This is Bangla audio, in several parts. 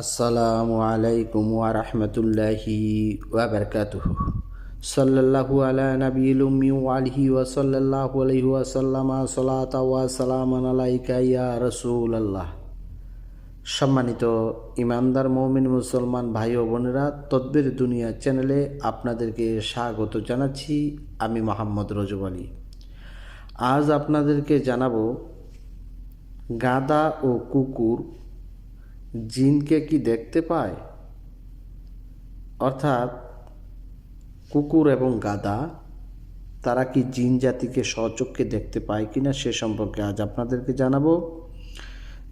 আসসালামু আলাইকুম ওয়া রাহমাতুল্লাহি ওয়া বারাকাতুহু। সাল্লাল্লাহু আলা নাবিয়িল উম্মি ওয়া আলিহি ওয়া সাল্লাল্লাহু আলাইহি ওয়া সাল্লামা সালাতা ওয়া সালামান আলাইকা ইয়া রাসূলুল্লাহ। সম্মানিত ইমানদার মৌমিন মুসলমান ভাই ও বোনেরা, তদ্বির দুনিয়া চ্যানেলে আপনাদেরকে স্বাগত জানাচ্ছি আমি মোহাম্মদ রজব আলী। আজ আপনাদেরকে জানাব গাদা ও কুকুর জিনকে কি দেখতে পায়? অর্থাৎ কুকুর এবং গাদা তারা কি জিন জাতিকে স্বচক্ষে দেখতে পায় কিনা সে সম্পর্কে আজ আপনাদেরকে জানাব।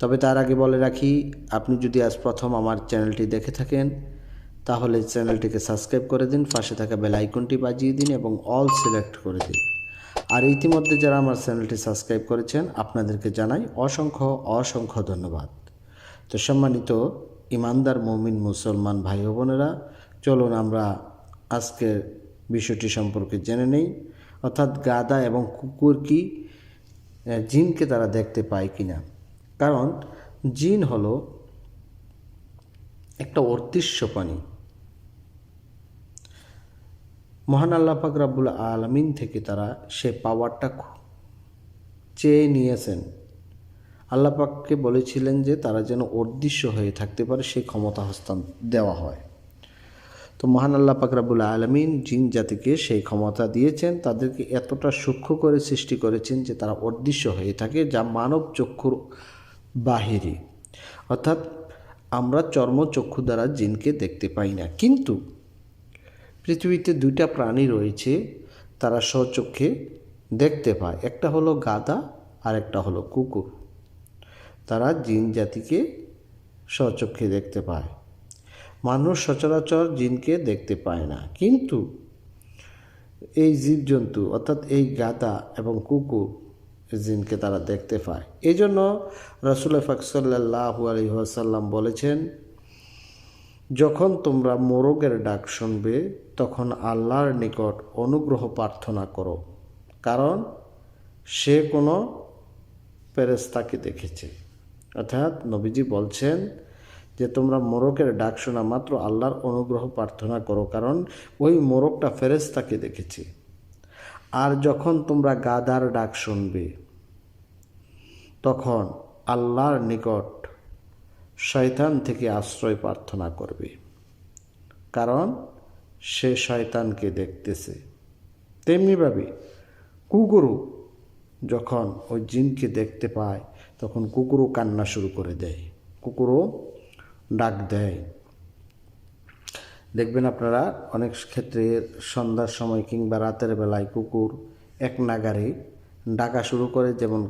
তবে তার আগে বলে রাখি, আপনি যদি আজ প্রথম আমার চ্যানেলটি দেখে থাকেন, তাহলে চ্যানেলটিকে সাবস্ক্রাইব করে দিন, পাশে থাকা বেল আইকনটি বাজিয়ে দিন এবং অল সিলেক্ট করে দিন। আর ইতিমধ্যে যারা আমার চ্যানেলটি সাবস্ক্রাইব করেছেন, আপনাদেরকে জানাই অসংখ্য অসংখ্য ধন্যবাদ। তো সম্মানিত ইমানদার মমিন মুসলমান ভাই বোনেরা, চলুন আমরা আজকের বিষয়টি সম্পর্কে জেনে নেই। অর্থাৎ গাদা এবং কুকুর কি জিনকে তারা দেখতে পায় কি না কারণ জিন হলো একটা অদৃশ্য প্রাণী। মহান আল্লাহ পাক রাব্বুল আলমিন থেকে তারা সে পাওয়ারটা চেয়ে নিয়েছেন। আল্লাহ পাককে বলেছিলেন যে তারা যেন অদৃশ্য হয়ে থাকতে পারে, সেই ক্ষমতা হস্তান দেওয়া হয়। তো মহান আল্লাহ পাক রাব্বুল আলমিন জিন জাতিকে সেই ক্ষমতা দিয়েছেন, তাদেরকে এতটা সূক্ষ্ম করে সৃষ্টি করেছেন যে তারা অদৃশ্য হয়ে থাকে, যা মানব চক্ষুর বাহিরে। অর্থাৎ আমরা চর্মচক্ষু দ্বারা জিনকে দেখতে পাই না। কিন্তু পৃথিবীতে দুইটা প্রাণী রয়েছে, তারা স্বচক্ষে দেখতে পায়। একটা হলো গাদা আর একটা হলো কুকুর। তারা জিন জাতিকে স্বচক্ষে দেখতে পায়। মানুষ সচরাচর জিনকে দেখতে পায় না। কিন্তু এই জীবজন্তু, অর্থাৎ এই গাদা এবং কুকুর জিনকে তারা দেখতে পায়। এই জন্য রসুল ফাকসাল্লাহু আলহিহাসাল্লাম বলেছেন, যখন তোমরা মোরগের ডাক শুনবে, তখন আল্লাহর নিকট অনুগ্রহ প্রার্থনা করো। কারণ সে কোনো ফেরেস্তাকে দেখেছে। অর্থাৎ নবীজি বলছেন যে তোমরা মোরগের ডাক শোনা মাত্র আল্লাহর অনুগ্রহ প্রার্থনা করো, কারণ ওই মোরগটা ফেরেস্তাকে দেখেছি। আর যখন তোমরা গাদার ডাক শুনবে, তখন আল্লাহর নিকট শয়তান থেকে আশ্রয় প্রার্থনা করবে। কারণ সে শয়তানকে দেখতেছে। তেমনিভাবে কুকুরও যখন ওই জিনকে দেখতে পায়, তখন কুকুরও কান্না শুরু করে দেয়, কুকুরও ডাক দেয়। দেখবেন আপনারা অনেক ক্ষেত্রে সন্ধ্যার সময় কিংবা রাতের বেলায় কুকুর এক নাগারে ডাকা শুরু করে, যেমন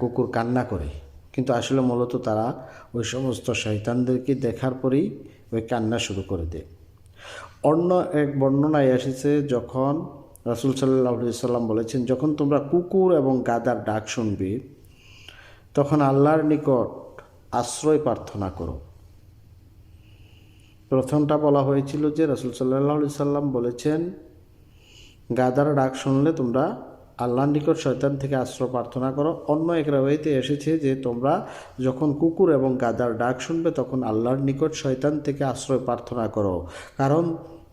কুকুর কান্না করে। কিন্তু আসলে মূলত তারা ওই সমস্ত শয়তানদেরকে দেখার পরেই ওই কান্না শুরু করে দেয়। অন্য এক বর্ণনায় এসেছে, যখন রাসুল সাল্লাহ সাল্লাম বলেছেন, যখন তোমরা কুকুর এবং গাদার ডাক শুনবে, তখন আল্লাহর নিকট আশ্রয় প্রার্থনা করো। প্রথমটা বলা হয়েছিল যে রাসুল সাল্লাহ সাল্লাম বলেছেন, গাদার ডাক শুনলে তোমরা আল্লাহর নিকট শয়তান থেকে আশ্রয় প্রার্থনা করো। অন্য এক রাওয়াইতে এসেছে যে তোমরা যখন কুকুর এবং গাদার ডাক শুনবে, তখন আল্লাহর নিকট শয়তান থেকে আশ্রয় প্রার্থনা করো। কারণ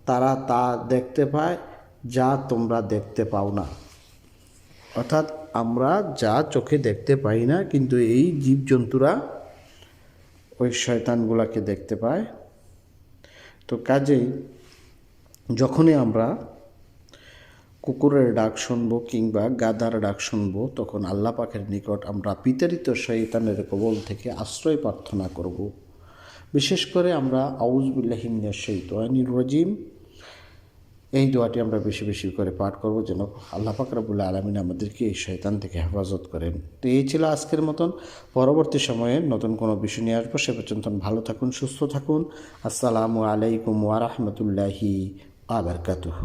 তারা তা দেখতে পায় যা তোমরা দেখতে পাও না। অর্থাৎ আমরা যা চোখে দেখতে পাই না, কিন্তু এই জীবজন্তুরা ওই শয়তানগুলাকে দেখতে পায়। তো কাজেই যখনই আমরা কুকুরের ডাক শুনব কিংবা গাদার ডাক শুনব, তখন আল্লাহ পাখের নিকট আমরা বিতাড়িত শৈতানের কবল থেকে আশ্রয় প্রার্থনা করব। বিশেষ করে আমরা আউজবিল্লাহিমিনের শৈতানির রজিম। এই দোয়াটি আমরা বেশি বেশি করে পাঠ করব যেন আল্লাহ ফাকরাবুল্লা আলমিন আমাদেরকে এই শয়তান থেকে হেফাজত করেন। তো এই ছিল আজকের মতন। পরবর্তী সময়ে নতুন কোনো বিষয় নিয়ে আসব। সে পর্যন্ত ভালো থাকুন, সুস্থ থাকুন। আসসালামু আলাইকুম ওয়ারহমতুল্লাহি আবরকাতুহ